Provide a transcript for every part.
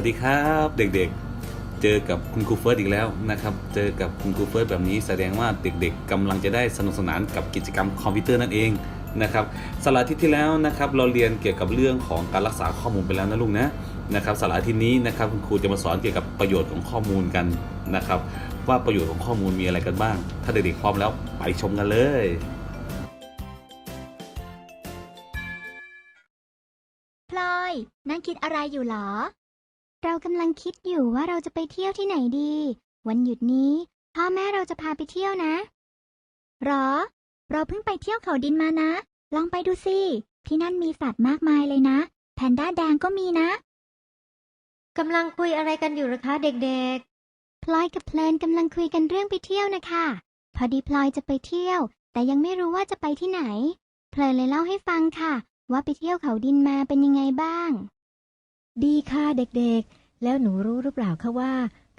ัสดีครับเด็กๆ เจอกับคุณครูเฟิร์สอีกแล้วนะครับ เจอกับคุณครูเฟิร์สแบบนี้แสดงว่าเด็กๆกำลังจะได้สนุกสนานกับกิจกรรมคอมพิวเตอร์นั่นเองนะครับสาระทิตย์ที่แล้วนะครับเราเรียนเกี่ยวกับเรื่องของการรักษาข้อมูลไปแล้วนะลูกนะนะครับสาระทิตย์นี้นะครับคุณครูจะมาสอนเกี่ยวกับประโยชน์ของข้อมูลกันนะครับ ว่าประโยชน์ของข้อมูลมีอะไรกันบ้าง ถ้าเด็กๆพร้อมแล้วไปชมกันเลยพลอยนั่งคิดอะไรอยู่หรอ เรากำลังคิดอยู่ว่าเราจะไปเที่ยวที่ไหนดี วันหยุดนี้พ่อแม่เราจะพาไปเที่ยวนะ หรอ เราเพิ่งไปเที่ยวเขาดินมานะ ลองไปดูสิ ที่นั่นมีสัตว์มากมายเลยนะ แพนด้าแดงก็มีนะ กำลังคุยอะไรกันอยู่หรอคะเด็กพลอยกับเพลินกำลังคุยกันเรื่องไปเที่ยวนะคะ พอดีพลอยจะไปเที่ยว แต่ยังไม่รู้ว่าจะไปที่ไหน เพลินเลยเล่าให้ฟังค่ะ ว่าไปเที่ยวเขาดินมาเป็นยังไงบ้าง ดีค่ะเด็กๆ แล้วหนูรู้หรือเปล่าคะว่า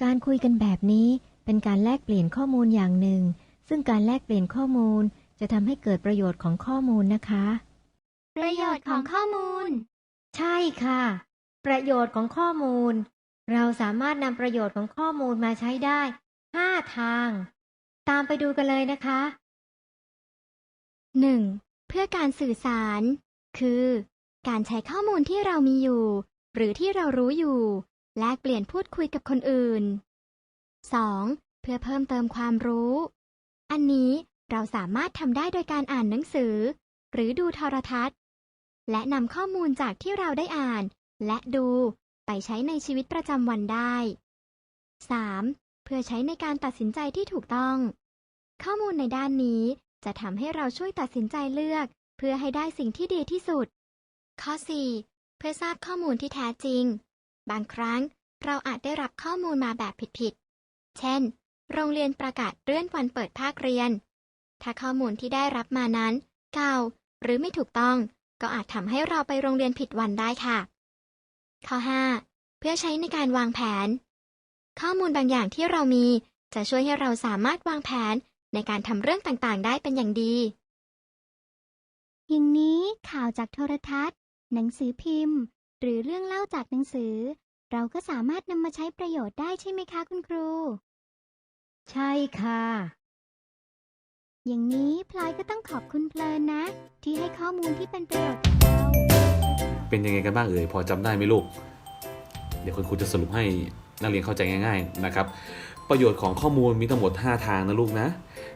การคุยกันแบบนี้เป็นการแลกเปลี่ยนข้อมูลอย่างหนึ่ง ซึ่งการแลกเปลี่ยนข้อมูลจะทำให้เกิดประโยชน์ของข้อมูลนะคะ ประโยชน์ของข้อมูล ใช่ค่ะ ประโยชน์ของข้อมูล เราสามารถนำประโยชน์ของข้อมูลมาใช้ได้ 5 ทาง ตามไปดูกันเลยนะคะ 1. เพื่อการสื่อสาร คือ การใช้ข้อมูลที่เรามีอยู่ หรือที่เรารู้อยู่ แลกเปลี่ยนพูดคุยกับคนอื่น 2. เพื่อเพิ่มเติมความรู้ อันนี้เราสามารถทำได้โดยการอ่านหนังสือ หรือดูโทรทัศน์ และนำข้อมูลจากที่เราได้อ่าน และดูไปใช้ในชีวิตประจำวันได้ 3. เพื่อใช้ในการตัดสินใจที่ถูกต้อง ข้อมูลในด้านนี้จะทำให้เราช่วยตัดสินใจเลือก เพื่อให้ได้สิ่งที่ดีที่สุด ข้อ 4. เพื่อทราบข้อมูลที่แท้จริง บางครั้งเราอาจได้รับข้อมูลมาแบบผิดๆ เช่น โรงเรียนประกาศเลื่อนวันเปิดภาคเรียน ถ้าข้อมูลที่ได้รับมานั้น เก่า หรือไม่ถูกต้อง ก็อาจทำให้เราไปโรงเรียนผิดวันได้ค่ะ ข้อ 5. เพื่อใช้ในการวางแผน ข้อมูลบางอย่างที่เรามี จะช่วยให้เราสามารถวางแผนในการทำเรื่องต่างๆ ได้เป็นอย่างดี อย่างนี้ข่าวจากโทรทัศน์ หนังสือพิมพ์ หรือเรื่องเล่าจากหนังสือ เราก็สามารถนำมาใช้ประโยชน์ได้ใช่ไหมคะคุณครู ใช่ค่ะ อย่างนี้พลอยก็ต้องขอบคุณเพลินนะ ที่ให้ข้อมูลที่เป็นประโยชน์กับเรา เป็นยังไงกันบ้างเอ่ยพอจำได้ไหมลูก เดี๋ยวคุณครูจะสรุปให้นักเรียนเข้าใจง่าย ๆ นะครับ ประโยชน์ของข้อมูลมีทั้งหมด 5 ทางนะลูกนะ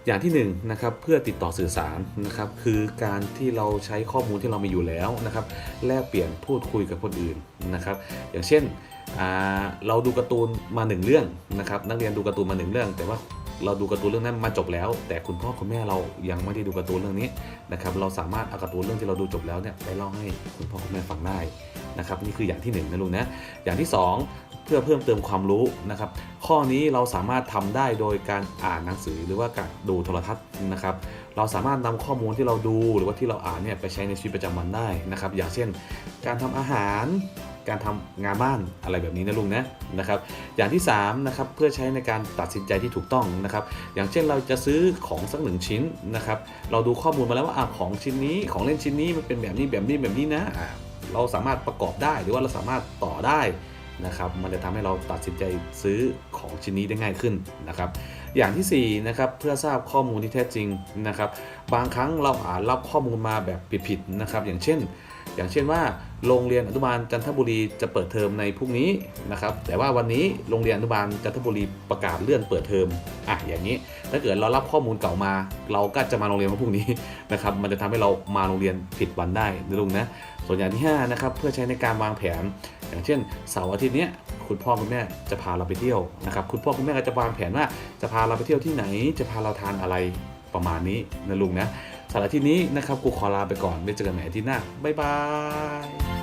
อย่างที่1นงนะครับเพื่อติดต่อสื่อสารนะครับคือการที่เราใช้ข้อมูลที่เรามีอยู่แล้วนะครับแลกเปลี่ยนพูดคุยกับคนอื่นนะครับอย่างเช่นเราดูการ์ตูนมาหนึ่งเรื่องนะครับนักเรียนดูการ์ตูนมาหนึ่งเรื่อง แต่ว่าเราดูการ์ตูนเรื่องนั้นมาจบแล้ว แต่คุณพ่อคุณแม่เรายังไม่ได้ดูการ์ตูนเรื่องนี้นะครับเราสามารถเอาการ์ตูนเรื่องที่เราดูจบแล้วเนี่ยไปเล่าให้คุณพ่อคุณแม่ฟังได้ นะครับนี่คืออย่างที่หนึ่งนะลูกนะอย่างที่สองเพื่อเพิ่มเติมความรู้นะครับ ข้อนี้เราสามารถทำได้โดยการอ่านหนังสือหรือว่าการดูโทรทัศน์นะครับเราสามารถนำข้อมูลที่เราดูหรือว่าที่เราอ่านเนี่ยไปใช้ในชีวิตประจำวันได้นะครับ อย่างเช่น การทำอาหารการทำงานบ้านอะไรแบบนี้นะลุงนะนะครับ อย่างที่3นะครับเพื่อใช้ในการตัดสินใจที่ถูกต้องนะครับ อย่างเช่นเราจะซื้อของสักหนึ่งชิ้นนะครับ เราดูข้อมูลมาแล้วว่าอะของชิ้นนี้ของเล่นชิ้นนี้มันเป็นแบบนี้แบบนี้แบบนี้นะ เราสามารถประกอบได้หรือว่าเราสามารถต่อได้นะครับ มันจะทำให้เราตัดสินใจซื้อของชิ้นนี้ได้ง่ายขึ้นนะครับ อย่างที่4นะครับเพื่อทราบข้อมูลที่แท้จริงนะครับ บางครั้งเราอาจรับข้อมูลมาแบบผิดๆนะครับ อย่างเช่น อย่างเช่นว่า โรงเรียนอนุบาลจันทบุรีจะเปิดเทอมในพรุ่งนี้นะครับ แต่ว่าวันนี้โรงเรียนอนุบาลจันทบุรีประกาศเลื่อนเปิดเทอมอะอย่างนี้ ถ้าเกิดเรารับข้อมูลเก่ามา เราก็จะมาโรงเรียนวันพรุ่งนี้นะครับ มันจะทำให้เรามาโรงเรียนผิดวันได้นะลุงนะ ส่วนอย่างที่5นะครับเพื่อใช้ในการวางแผน อย่างเช่นเสาร์อาทิตย์เนี้ยคุณพ่อคุณแม่จะพาเราไปเที่ยวนะครับคุณพ่อคุณแม่ก็จะวางแผนว่าจะพาเราไปเที่ยวที่ไหน จะพาเราทานอะไรประมาณนี้นะลุงนะสำหรับที่นี้นะครับกูขอลาไปก่อนไว้เจอกันใหม่อาที่หน้า บ๊ายบาย